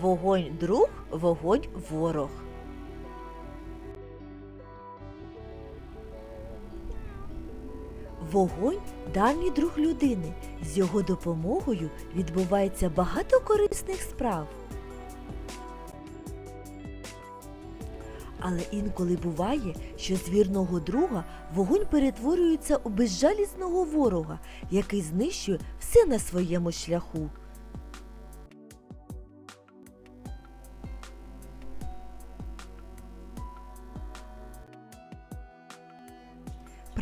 Вогонь друг, вогонь ворог. Вогонь давній друг людини. З його допомогою відбувається багато корисних справ. Але інколи буває, що з вірного друга вогонь перетворюється у безжалісного ворога, який знищує все на своєму шляху.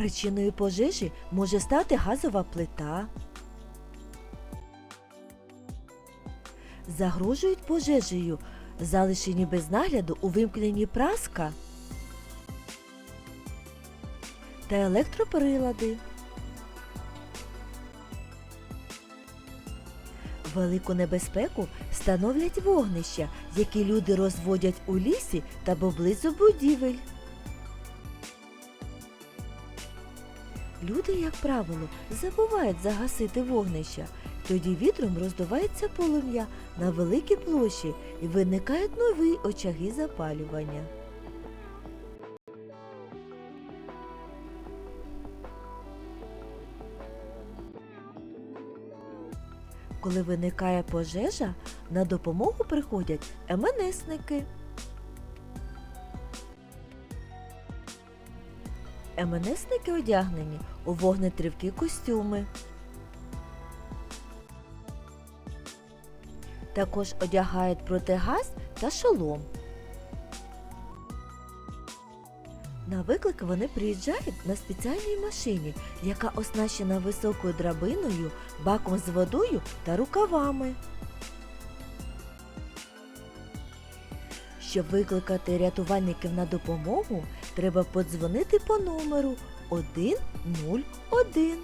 Причиною пожежі може стати газова плита. Загрожують пожежею, залишені без нагляду у вимкненні праска та електроприлади. Велику небезпеку становлять вогнища, які люди розводять у лісі та поблизу будівель. Люди, як правило, забувають загасити вогнища. Тоді вітром роздувається полум'я на великій площі і виникають нові очаги запалювання. Коли виникає пожежа, на допомогу приходять МНСники. МНСники одягнені у вогнетривкі костюми. Також одягають протигаз та шолом. На виклик вони приїжджають на спеціальній машині, яка оснащена високою драбиною, баком з водою та рукавами. Щоб викликати рятувальників на допомогу, треба подзвонити по номеру 101.